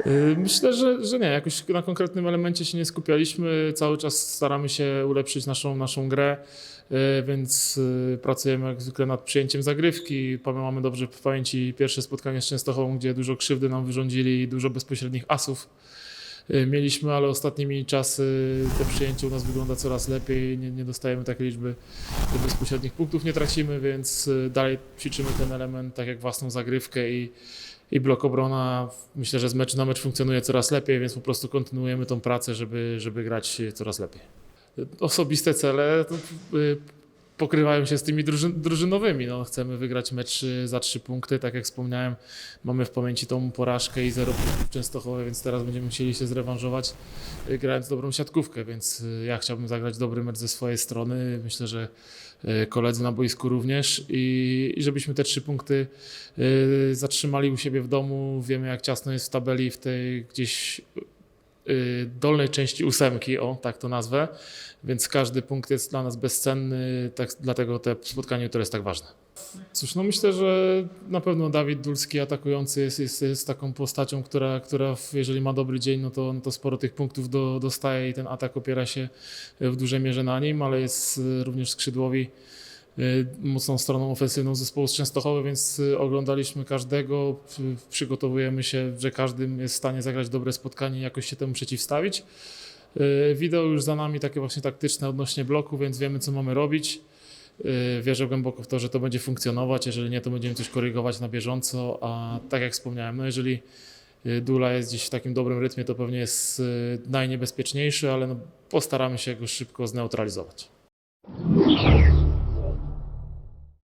Y, Myślę, że, że nie. Jakoś na konkretnym elemencie się nie skupialiśmy. Cały czas staramy się ulepszyć naszą, naszą grę, y, więc y, pracujemy jak zwykle nad przyjęciem zagrywki. Mamy dobrze w pamięci pierwsze spotkanie z Częstochową, gdzie dużo krzywdy nam wyrządzili i dużo bezpośrednich asów mieliśmy, ale ostatnimi czasy te przyjęcie u nas wygląda coraz lepiej. Nie, nie dostajemy takiej liczby bezpośrednich punktów, nie tracimy, więc dalej ćwiczymy ten element tak jak własną zagrywkę i i blok obrona myślę, że z meczu na mecz funkcjonuje coraz lepiej, więc po prostu kontynuujemy tą pracę, żeby, żeby grać coraz lepiej. Osobiste cele y, pokrywają się z tymi drużyn, drużynowymi. No, chcemy wygrać mecz y, za trzy punkty, tak jak wspomniałem, mamy w pamięci tą porażkę i zero punktów w Częstochowie, więc teraz będziemy chcieli się zrewanżować y, grając dobrą siatkówkę, więc y, ja chciałbym zagrać dobry mecz ze swojej strony. Myślę, że koledzy na boisku również i, i żebyśmy te trzy punkty zatrzymali u siebie w domu. Wiemy, jak ciasno jest w tabeli w tej gdzieś dolnej części ósemki, o tak to nazwę, więc każdy punkt jest dla nas bezcenny, tak, dlatego to spotkanie to jest tak ważne. Cóż, no myślę, że na pewno Dawid Dulski atakujący jest, jest, jest taką postacią, która, która jeżeli ma dobry dzień, no to, no to sporo tych punktów do, dostaje i ten atak opiera się w dużej mierze na nim, ale jest y, również skrzydłowi y, mocną stroną ofensywną zespołu z Częstochowy, więc y, oglądaliśmy każdego, przy- przygotowujemy się, że każdy jest w stanie zagrać dobre spotkanie i jakoś się temu przeciwstawić. Y, Wideo już za nami takie właśnie taktyczne odnośnie bloku, więc wiemy co mamy robić. Y, Wierzę głęboko w to, że to będzie funkcjonować. Jeżeli nie, to będziemy coś korygować na bieżąco. A tak jak wspomniałem, no jeżeli y, Dula jest gdzieś w takim dobrym rytmie, to pewnie jest y, najniebezpieczniejszy, ale no postaramy się go szybko zneutralizować.